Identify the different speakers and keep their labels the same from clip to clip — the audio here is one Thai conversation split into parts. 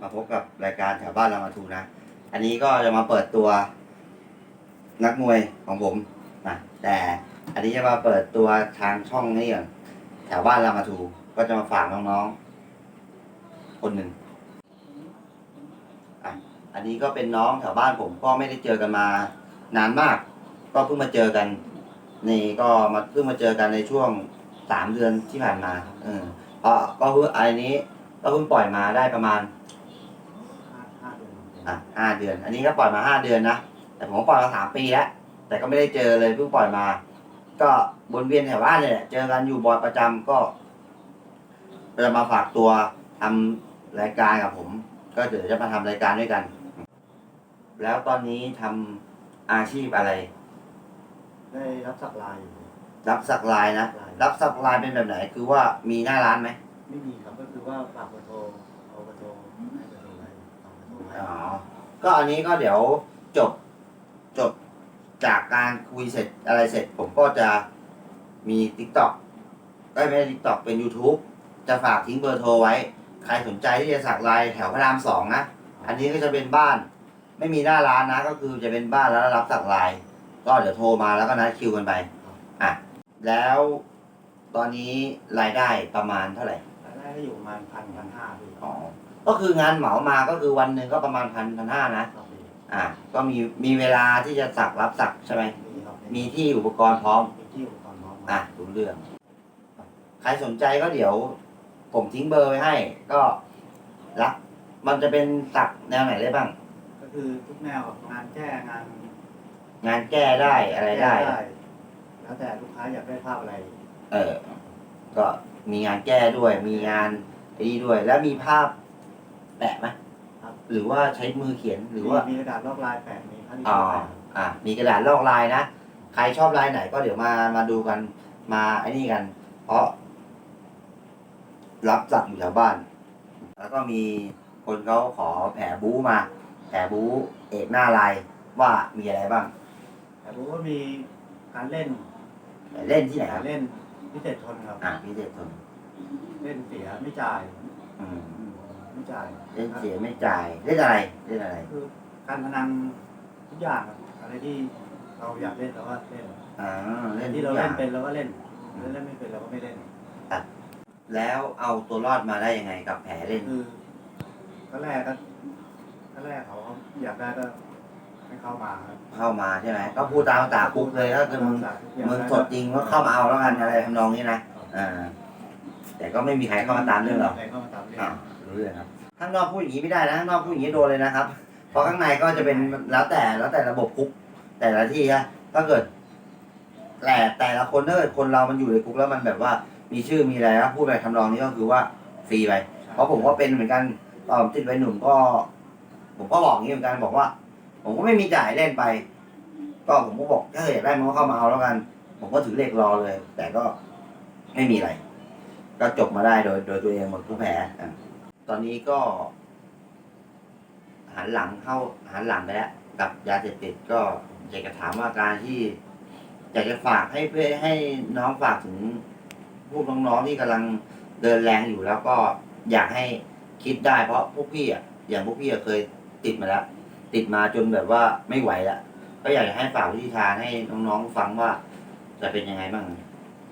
Speaker 1: มาพบกับรายการแถวบ้านรามาทูนะ อันนี้ก็จะมาเปิดตัวนักมวยของผมนะแต่อันนี้จะมาเปิดตัวทางช่องนี้ก่อนแถวบ้านรามาทูก็จะมาฝากน้องๆ คนหนึ่งอะอันนี้ก็เป็นน้องแถวบ้านผมก็ไม่ได้เจอกันมานานมาก ก็เพิ่งมาเจอกัน นี่ก็มาเพิ่งมาเจอกันในช่วงสามเดือนที่ผ่านมา เออเพราะก็เพิ่งอันนี้ก็เพิ่งปล่อยมาได้ประมาณ
Speaker 2: อน
Speaker 1: อะห้าเดือน อันนี้ก็ปล่อยมาห้าเดือนนะ แต่ผมก็ปล่อยมาสามปีแล้ว แต่ก็ไม่ได้เจอเลยเพิ่งปล่อยมา ก็บนเวียนแถวบ้านเนี่ยแหละเจอกันอยู่บ่อยประจำก็จะมาฝากตัวทำรายการกับผม ก็เดี๋ยวจะมาทำรายการด้วยกัน แล้วตอนนี้ทำอาชีพอะไร
Speaker 2: ได้รับสักลายอยู่
Speaker 1: รับสักลายนะ รับสักลายเป็นแบบไหน คือว่ามีหน้าร้านไหม
Speaker 2: ไม่มีครับ ก็คือว่าฝากเบอร์โทรเอาเบอร์โทรให้เบอร์โทรไว้ฝากเบ อร์โทรไว้
Speaker 1: อ๋อ ก็อันนี้ก็เดี๋ยวจบจบจากการคุยเสร็จอะไรเสร็จ ผมก็จะมี t ิ k t o k ก็ไม่ใช่ t ิ k t o k เป็น YouTube จะฝากทิ้งเบอร์โทรไว้ ใครสนใจที่จะสักลายแถวพระรามสองนะ อันนี้ก็จะเป็นบ้าน ไม่มีหน้าร้านนะ ก็คือจะเป็นบ้านแล้วรับสักลาย ก็เดี๋ยวโทรมาแล้วก็นัดคิวกันไป อะ แล้วตอนนี้รายได้ประมาณเท่าไหร่
Speaker 2: รายได้ก็อยู่ประมาณพันพันห้าพี่
Speaker 1: อ๋อ ก็คืองานเหมามาก็คือวันหนึ่งก็ประมาณพันพันห้านะ
Speaker 2: ครับพี่
Speaker 1: อ่า ก็มีมีเวลาที่จะสักรับสักใช่ไหม
Speaker 2: มีครับ
Speaker 1: มีที่อุปกรณ์พร้อม
Speaker 2: มีที่อุปกรณ์พร้อม
Speaker 1: อะรู้เรื่อง ใครสนใจก็เดี๋ยว ผมทิ้งเบอร์ไว้ให้ ก็รับ มันจะเป็นสักแนวไหนได้บ้าง
Speaker 2: ก็คือทุกแนวครับงานแก้งาน
Speaker 1: งานแก้ได้อะไรได้
Speaker 2: แก้แล้วแต่ลูกค้าอยากได้ภาพอะไร
Speaker 1: เออ ก็มีงานแก้ด้วย มีงานไอ้นี่ด้วย แล้วมีภาพ แปะไหม
Speaker 2: ครับ
Speaker 1: หรือว่าใช้มือเขียนหรือว่า
Speaker 2: มีกระดาษลอกลายแปะมีค่าที่
Speaker 1: อ๋อ
Speaker 2: แปะ
Speaker 1: อะมีกระดาษลอกลายนะใครชอบลายไหนก็เดี๋ยวมามาดูกันมาไอ้นี่กัน เพราะ รับสักอยู่แถวบ้าน แล้วก็มีคนเขาขอแผลบู๊มา แผลบู๊เอกหน้าลายว่ามีอะไรบ้าง
Speaker 2: แต่ผมก็มีการเล่น
Speaker 1: เล่นที่ไหนค
Speaker 2: กา
Speaker 1: รับ
Speaker 2: รเล่นพิเศษทนครับ
Speaker 1: อะพิเศษทน
Speaker 2: เล่นเสียไม่จ่าย
Speaker 1: อืม
Speaker 2: อืม ไม่จ่าย
Speaker 1: เล่นเสียไม่จ่ายเล่นอะไรเล่นอะไร
Speaker 2: คือการพนันทุกอย่างครับอะไรที่เราอยากเล่นเราก็เล่น
Speaker 1: อ่าเล่น
Speaker 2: ที่เรา
Speaker 1: ทุกอ
Speaker 2: เล่
Speaker 1: ย่าง
Speaker 2: นเป็นเราก็เล่นเราเล่นไม่เป็นเราก็ไม่เล่น
Speaker 1: แล้วเอาตัวรอดมาได้ยังไงกับแผลเล่น
Speaker 2: คือก็แรกก็ก็แรกเขาอยากได้ก็ให้เข้ามาครับ
Speaker 1: เข้ามาใช่ไหมก็พูดตามภาษาคุกเลยถ้าเกิดมึงมึงสดจริงก็เข้ามาเอาแล้วกันอะไรทำนองนี้นะอ่าแต่ก็ไม่มีใครเข้ามาตามเรื่องหรอก
Speaker 2: ใครเข้ามาตามเรื่อง
Speaker 1: อ่ารู้ เรื่องครับข้างนอกพูดอย่างนี้ไม่ได้นะข้างนอกพูดอย่างนี้โดนเลยนะครับเพราะข้างในก็จะเป็นแล้วแต่แล้วแต่ระบบคุก แต่ละที่ฮะถ้าเกิดแต่แต่ละคนถ้าเกิดคนเรามันอยู่ในคุกแล้วมันแบบว่ามีชื่อมีอะไรนะพูดไปทำนองนี้ก็คือว่าฟรีไปเพราะผมก็เป็นเหมือนกันตอนผมติดไว้หนุ่มก็ ผมก็บอกอย่างนี้เหมือนกันบอกว่า ผมก็ไม่มีจ่ายเล่นไป ก็ผมก็บอกถ้าอยากได้มันก็เข้ามาเอาแล้วกัน ผมก็ถือเลขรอเลย แต่ก็ไม่มีอะไร ก็จบมาได้โดย โดยตัวเองหมดทุกแผลอะ ตอนนี้ก็หันหลังเข้าหันหลังไปแล้ว กับยาเสพติดก็อยากจะถามว่าการที่อยากจะฝากให้เพื่อให้น้องฝากถึงพวกน้องๆที่กำลังเดินแรงอยู่แล้วก็อยากให้คิดได้เพราะพวกพี่อะอย่างพวกพี่อะเคยติดมาแล้วติดมาจนแบบว่าไม่ไหวแล้วก็อยากจะให้ฝากวิธีทางให้น้องๆฟังว่า จะเป็นยังไงบ้าง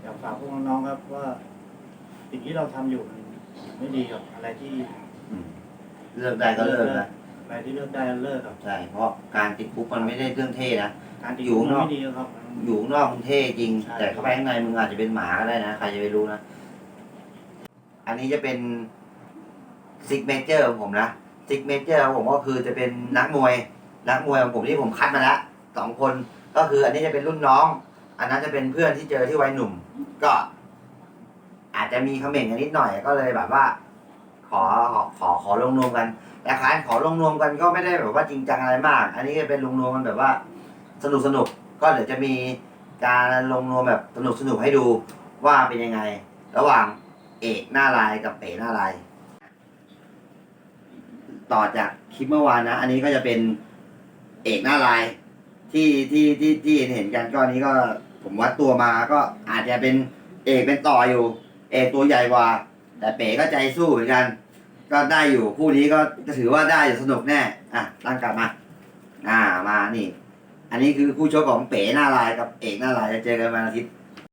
Speaker 2: อยากฝากพวกน้องๆครับว่าสิ่งที่เราทำอยู่มัน ไม่ดีครับอะไรที่
Speaker 1: อืมเลิกได้ก็เลิกนะ
Speaker 2: อะไรที่เลิกได้เลิกครับ
Speaker 1: ใช่เพราะการติดคุกมันไม่ได้เรื่องเท่นะ
Speaker 2: การติด
Speaker 1: อยู่
Speaker 2: คุก
Speaker 1: ข้างนอก
Speaker 2: ไม่ดีครับ
Speaker 1: อยู่ข้างนอกมึงเท่จริง
Speaker 2: ใช่
Speaker 1: แต่เข้าไปข้างในมึงอาจจะเป็นหมาก็ได้นะ ใครจะไปรู้นะ อันนี้จะเป็นซิกเมเจอร์ของผมนะซิกเมเจอร์ของผมก็คือจะเป็นนักมวย นักมวยของผมที่ผมคัดมาแล้วสองคนก็คืออันนี้จะเป็นรุ่นน้อง อันนั้นจะเป็นเพื่อนที่เจอที่วัยหนุ่ม ก็ อาจจะมีคอมเมนต์กันนิดหน่อยก็เลยแบบว่า ขอขอขอขอลงนวมกันแต่การขอลงนวมกันก็ไม่ได้แบบว่าจริงจังอะไรมาก อันนี้ก็เป็นลงนวมกันแบบว่า สนุกสนุกก็เดี๋ยวจะมีการลงนวมแบบสนุกสนุกให้ดูว่าเป็นยังไง ระหว่างเอกหน้าลายกับเป๋หน้าลายต่อจากคลิปเมื่อวานนะ อันนี้ก็จะเป็นเอกหน้าลายที่ที่ที่ที่เห็นกันก็อันนี้ก็ผมวัดตัวมาก็อาจจะเป็นเอกเป็นต่ออยู่ เอกตัวใหญ่กว่า แต่เป๋ก็ใจสู้เหมือนกัน ก็ได้อยู่คู่นี้ก็ถือว่าได้อยู่สนุกแน่ อะตั้งกลับมา อ่ามานี่ อันนี้คือคู่ชกของเป๋หน้าลายกับเอกหน้าลายจะเจอกันวันอาทิตย์